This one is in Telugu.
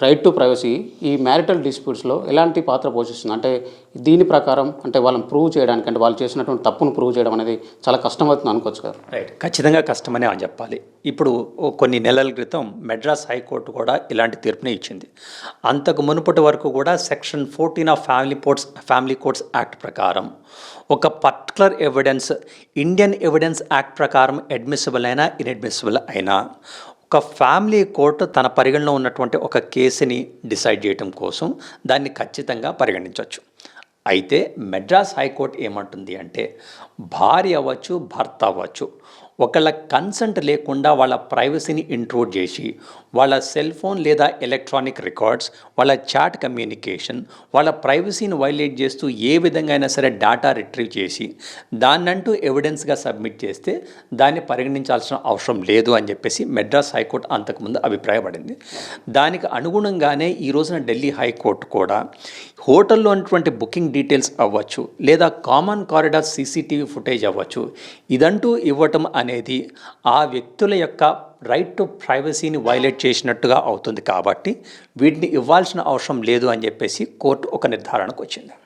రైట్ టు ప్రైవసీ ఈ మ్యారిటల్ డిస్ప్యూట్స్లో ఎలాంటి పాత్ర పోషిస్తుంది? అంటే దీని ప్రకారం అంటే వాళ్ళని ప్రూవ్ చేయడానికి అంటే వాళ్ళు చేసినటువంటి తప్పును ప్రూవ్ చేయడం అనేది చాలా కష్టం అవుతుంది అనుకోవచ్చు కదా? రైట్ ఖచ్చితంగా కష్టమనే అని చెప్పాలి. ఇప్పుడు కొన్ని నెలల క్రితం మెడ్రాస్ హైకోర్టు కూడా ఇలాంటి తీర్పునే ఇచ్చింది. అంతకు మునుపటి వరకు కూడా section fourteen of family courts family courts act ప్రకారం ఒక particular evidence Indian evidence act ప్రకారం అడ్మిసిబుల్ అయినా ఇన్అడ్మిసిబుల్ అయినా ఒక ఫ్యామిలీ కోర్టు తన పరిగణలో ఉన్నటువంటి ఒక కేసుని డిసైడ్ చేయటం కోసం దాన్ని ఖచ్చితంగా పరిగణించవచ్చు. అయితే మెడ్రాస్ హైకోర్టు ఏమంటుంది అంటే భార్య అవ్వచ్చు భర్త అవ్వచ్చు ఒకళ్ళ కన్సెంట్ లేకుండా వాళ్ళ ప్రైవసీని ఇంట్రూడ్ చేసి వాళ్ళ సెల్ ఫోన్ లేదా ఎలక్ట్రానిక్ రికార్డ్స్ వాళ్ళ చాట్ కమ్యూనికేషన్ వాళ్ళ ప్రైవసీని వైలేట్ చేస్తూ ఏ విధంగా అయినా సరే డేటా రిట్రీవ్ చేసి దాన్నంటూ ఎవిడెన్స్గా సబ్మిట్ చేస్తే దాన్ని పరిగణించాల్సిన అవసరం లేదు అని చెప్పేసి మెడ్రాస్ హైకోర్టు అంతకుముందు అభిప్రాయపడింది. దానికి అనుగుణంగానే ఈ రోజున ఢిల్లీ హైకోర్టు కూడా హోటల్లో ఉన్నటువంటి బుకింగ్ డీటెయిల్స్ అవ్వచ్చు లేదా కామన్ కారిడార్ సీసీటీవీ ఫుటేజ్ అవ్వచ్చు ఇదంటూ ఇవ్వటం అనేది ఆ వ్యక్తుల యొక్క రైట్ టు ప్రైవసీని వైలేట్ చేసినట్టుగా అవుతుంది కాబట్టి వీటిని ఇవ్వాల్సిన అవసరం లేదు అని చెప్పేసి కోర్టు ఒక నిర్ధారణకు వచ్చింది.